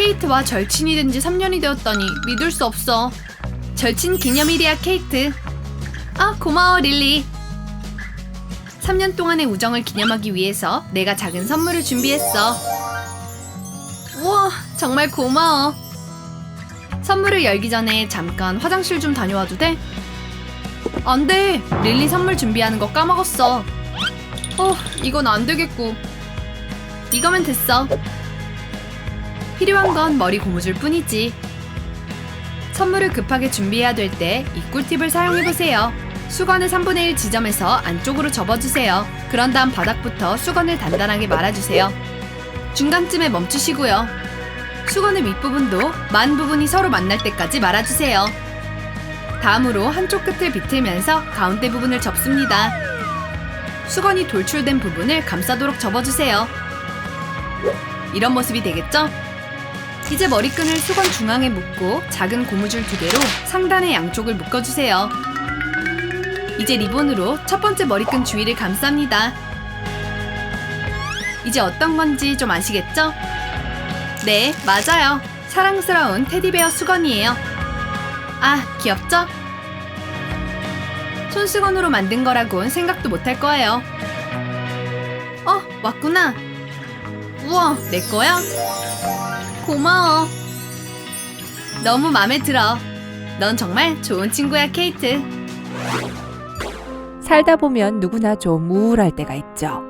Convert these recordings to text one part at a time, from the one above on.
케이트와 절친이 된 지 3년이 되었다니 믿을 수 없어. 절친 기념일이야, 케이트. 아, 고마워, 릴리. 3년 동안의 우정을 기념하기 위해서 내가 작은 선물을 준비했어. 우와, 정말 고마워. 선물을 열기 전에 잠깐 화장실 좀 다녀와도 돼? 안 돼. 릴리 선물 준비하는 거 까먹었어. 어, 이건 안 되겠고. 이거면 됐어. 필요한 건 머리 고무줄 뿐이지. 선물을 급하게 준비해야 될 때 이 꿀팁을 사용해보세요. 수건을 3분의 1 지점에서 안쪽으로 접어주세요. 그런 다음 바닥부터 수건을 단단하게 말아주세요. 중간쯤에 멈추시고요. 수건의 윗부분도 만 부분이 서로 만날 때까지 말아주세요. 다음으로 한쪽 끝을 비틀면서 가운데 부분을 접습니다. 수건이 돌출된 부분을 감싸도록 접어주세요. 이런 모습이 되겠죠? 이제 머리끈을 수건 중앙에 묶고 작은 고무줄 두 개로 상단의 양쪽을 묶어주세요. 이제 리본으로 첫 번째 머리끈 주위를 감쌉니다. 이제 어떤 건지 좀 아시겠죠? 네, 맞아요. 사랑스러운 테디베어 수건이에요. 아, 귀엽죠? 손수건으로 만든 거라곤 생각도 못할 거예요. 어, 왔구나. 우와, 내 거야? 고마워. 너무 마음에 들어. 넌 정말 좋은 친구야, 케이트. 살다 보면 누구나 좀 우울할 때가 있죠.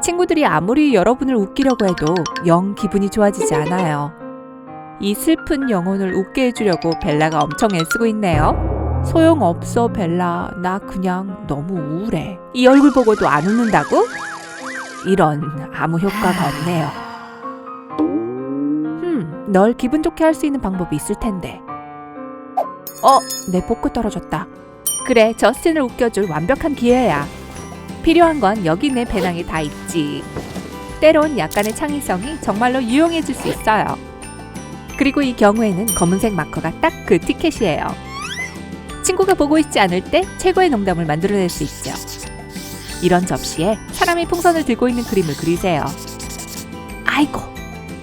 친구들이 아무리 여러분을 웃기려고 해도 영 기분이 좋아지지 않아요. 이 슬픈 영혼을 웃게 해주려고 벨라가 엄청 애쓰고 있네요. 소용없어, 벨라. 나 그냥 너무 우울해. 이 얼굴 보고도 안 웃는다고? 이런 아무 효과가 없네요. 흠, 널 기분 좋게 할 수 있는 방법이 있을 텐데. 어, 내 복구 떨어졌다. 그래, 저스틴을 웃겨줄 완벽한 기회야. 필요한 건 여기 내 배낭에 다 있지. 때론 약간의 창의성이 정말로 유용해질 수 있어요. 그리고 이 경우에는 검은색 마커가 딱 그 티켓이에요. 친구가 보고 있지 않을 때 최고의 농담을 만들어낼 수 있죠. 이런 접시에 사람이 풍선을 들고 있는 그림을 그리세요. 아이고,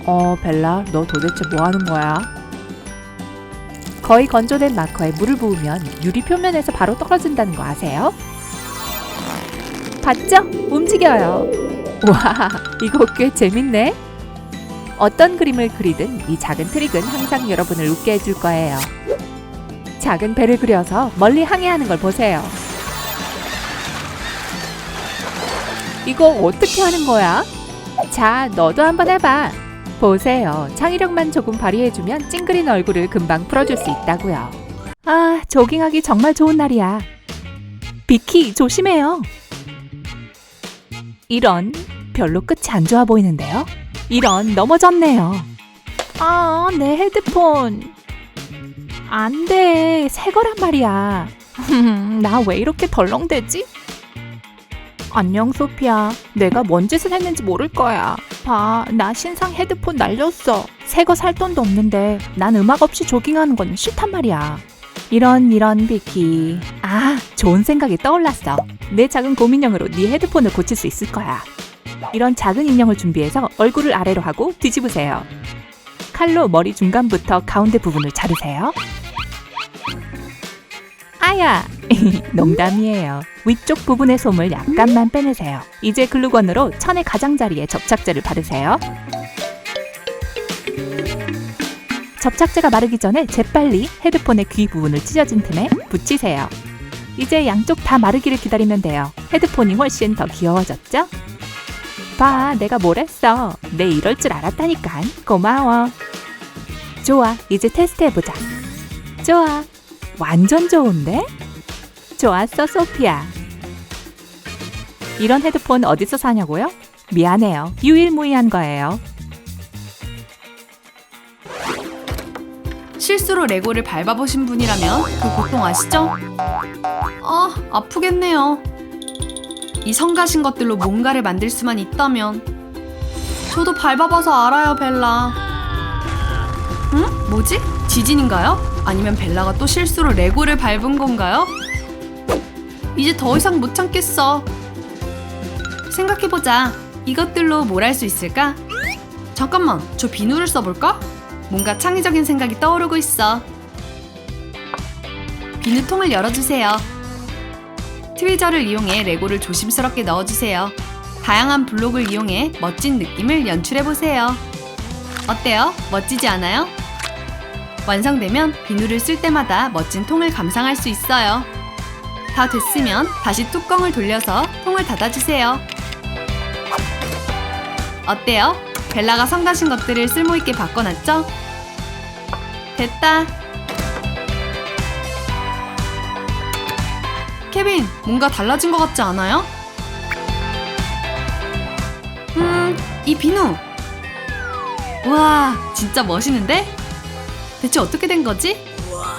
어, 벨라, 너 도대체 뭐 하는 거야? 거의 건조된 마커에 물을 부으면 유리 표면에서 바로 떨어진다는 거 아세요? 봤죠? 움직여요. 와, 이거 꽤 재밌네. 어떤 그림을 그리든 이 작은 트릭은 항상 여러분을 웃게 해줄 거예요. 작은 배를 그려서 멀리 항해하는 걸 보세요. 이거 어떻게 하는 거야? 자, 너도 한번 해봐. 보세요. 창의력만 조금 발휘해주면 찡그린 얼굴을 금방 풀어줄 수 있다고요. 아, 조깅하기 정말 좋은 날이야. 비키, 조심해요. 이런, 별로 끝이 안 좋아 보이는데요? 이런, 넘어졌네요. 아, 내 헤드폰. 안 돼, 새 거란 말이야. 나 왜 이렇게 덜렁대지? 안녕, 소피야. 내가 뭔 짓을 했는지 모를 거야. 봐, 나 신상 헤드폰 날렸어. 새 거 살 돈도 없는데 난 음악 없이 조깅하는 건 싫단 말이야. 이런 이런 비키. 아, 좋은 생각이 떠올랐어. 내 작은 곰인형으로 네 헤드폰을 고칠 수 있을 거야. 이런 작은 인형을 준비해서 얼굴을 아래로 하고 뒤집으세요. 칼로 머리 중간부터 가운데 부분을 자르세요. 아야! 농담이에요. 위쪽 부분의 솜을 약간만 빼내세요. 이제 글루건으로 천의 가장자리에 접착제를 바르세요. 접착제가 마르기 전에 재빨리 헤드폰의 귀 부분을 찢어진 틈에 붙이세요. 이제 양쪽 다 마르기를 기다리면 돼요. 헤드폰이 훨씬 더 귀여워졌죠? 봐, 내가 뭘 했어. 내 이럴 줄 알았다니까. 고마워. 좋아, 이제 테스트 해보자. 좋아. 완전 좋은데? 좋았어, 소피아. 이런 헤드폰 어디서 사냐고요? 미안해요. 유일무이한 거예요. 실수로 레고를 밟아보신 분이라면 그 고통 아시죠? 아, 아프겠네요. 이 성가신 것들로 뭔가를 만들 수만 있다면. 저도 밟아봐서 알아요, 벨라. 응? 뭐지? 지진인가요? 아니면 벨라가 또 실수로 레고를 밟은 건가요? 이제 더 이상 못 참겠어. 생각해보자. 이것들로 뭘 할 수 있을까? 잠깐만, 저 비누를 써볼까? 뭔가 창의적인 생각이 떠오르고 있어. 비누통을 열어주세요. 트위저를 이용해 레고를 조심스럽게 넣어주세요. 다양한 블록을 이용해 멋진 느낌을 연출해보세요. 어때요? 멋지지 않아요? 완성되면 비누를 쓸 때마다 멋진 통을 감상할 수 있어요. 다 됐으면 다시 뚜껑을 돌려서 통을 닫아주세요. 어때요? 벨라가 성가신 것들을 쓸모있게 바꿔놨죠? 됐다. 케빈, 뭔가 달라진 것 같지 않아요? 음, 이 비누. 와, 진짜 멋있는데? 대체 어떻게 된 거지?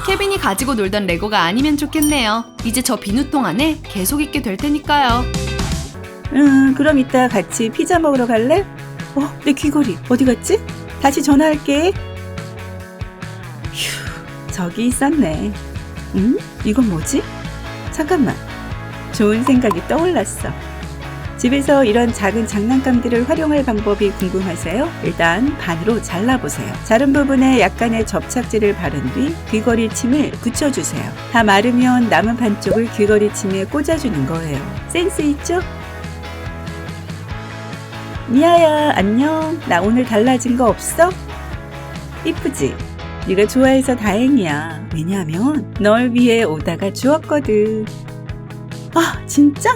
케빈이 가지고 놀던 레고가 아니면 좋겠네요. 이제 저 비누통 안에 계속 있게 될 테니까요. 음, 그럼 이따 같이 피자 먹으러 갈래? 어, 내 귀걸이 어디 갔지? 다시 전화할게. 휴, 저기 있었네. 음? 이건 뭐지? 잠깐만. 좋은 생각이 떠올랐어. 집에서 이런 작은 장난감들을 활용할 방법이 궁금하세요? 일단 반으로 잘라보세요. 자른 부분에 약간의 접착제를 바른 뒤 귀걸이 침을 붙여주세요. 다 마르면 남은 반쪽을 귀걸이 침에 꽂아주는 거예요. 센스 있죠? 미아야 안녕 나 오늘 달라진 거 없어? 이쁘지? 네가 좋아해서 다행이야 왜냐면 널 위해 오다가 주었거든 아 진짜?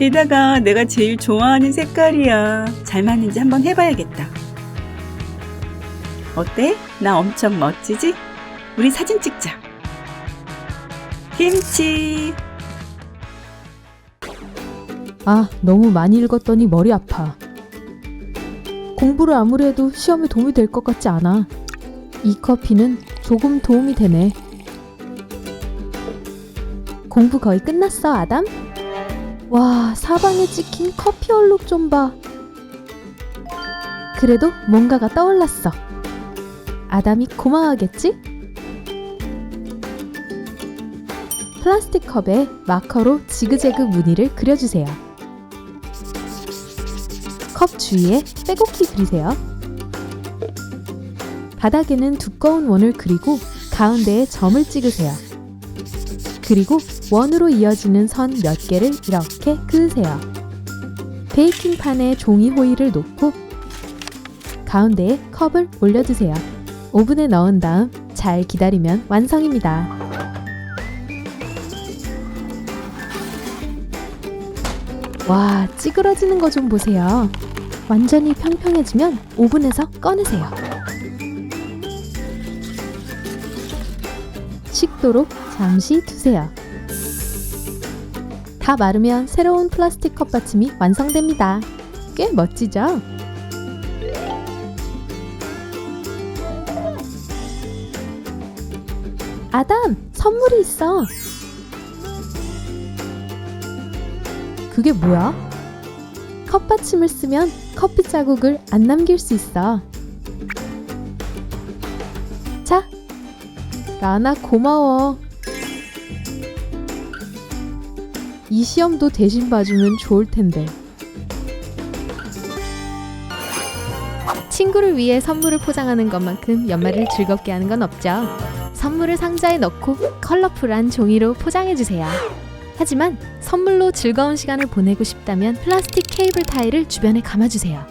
게다가 내가 제일 좋아하는 색깔이야 잘 맞는지 한번 해봐야겠다 어때? 나 엄청 멋지지? 우리 사진 찍자 김치 아, 너무 많이 읽었더니 머리 아파. 공부를 아무리 해도 시험에 도움이 될 것 같지 않아. 이 커피는 조금 도움이 되네. 공부 거의 끝났어, 아담? 와, 사방에 찍힌 커피 얼룩 좀 봐. 그래도 뭔가가 떠올랐어. 아담이 고마워하겠지? 플라스틱 컵에 마커로 지그재그 무늬를 그려주세요. 컵 주위에 빼곡히 그리세요. 바닥에는 두꺼운 원을 그리고 가운데에 점을 찍으세요. 그리고 원으로 이어지는 선 몇 개를 이렇게 그으세요. 베이킹판에 종이 호일을 놓고 가운데에 컵을 올려두세요. 오븐에 넣은 다음 잘 기다리면 완성입니다. 와, 찌그러지는 거 좀 보세요. 완전히 평평해지면 오븐에서 꺼내세요. 식도록 잠시 두세요. 다 마르면 새로운 플라스틱 컵 받침이 완성됩니다. 꽤 멋지죠? 아담, 선물이 있어. 그게 뭐야? 컵받침을 쓰면 커피 자국을 안 남길 수 있어. 라나 고마워. 이 시험도 대신 봐주면 좋을 텐데. 친구를 위해 선물을 포장하는 것만큼 연말을 즐겁게 하는 건 없죠. 선물을 상자에 넣고 컬러풀한 종이로 포장해주세요. 하지만 선물로 즐거운 시간을 보내고 싶다면 플라스틱 케이블 타일을 주변에 감아주세요.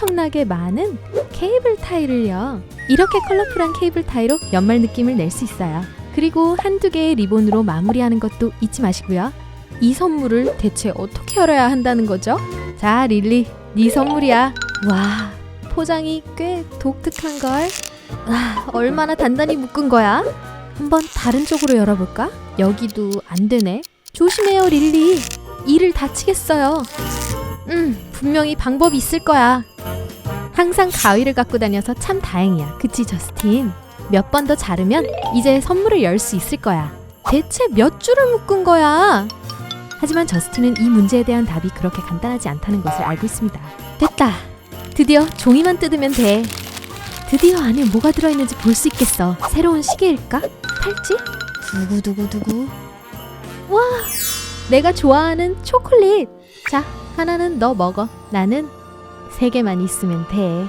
엄청나게 많은 케이블 타일을요. 이렇게 컬러풀한 케이블 타일로 연말 느낌을 낼 수 있어요. 그리고 한두 개의 리본으로 마무리하는 것도 잊지 마시고요. 이 선물을 대체 어떻게 열어야 한다는 거죠? 자, 릴리, 네 선물이야. 와, 포장이 꽤 독특한 걸. 와, 얼마나 단단히 묶은 거야? 한번 다른 쪽으로 열어볼까? 여기도 안 되네. 조심해요, 릴리. 이를 다치겠어요. 음, 분명히 방법이 있을 거야. 항상 가위를 갖고 다녀서 참 다행이야. 그치, 저스틴? 몇 번 더 자르면 이제 선물을 열 수 있을 거야. 대체 몇 줄을 묶은 거야? 하지만 저스틴은 이 문제에 대한 답이 그렇게 간단하지 않다는 것을 알고 있습니다. 됐다. 드디어 종이만 뜯으면 돼. 드디어 안에 뭐가 들어있는지 볼 수 있겠어. 새로운 시계일까? 팔찌? 두구두구두구. 와, 내가 좋아하는 초콜릿. 자, 하나는 너 먹어. 나는 세 개만 있으면 돼.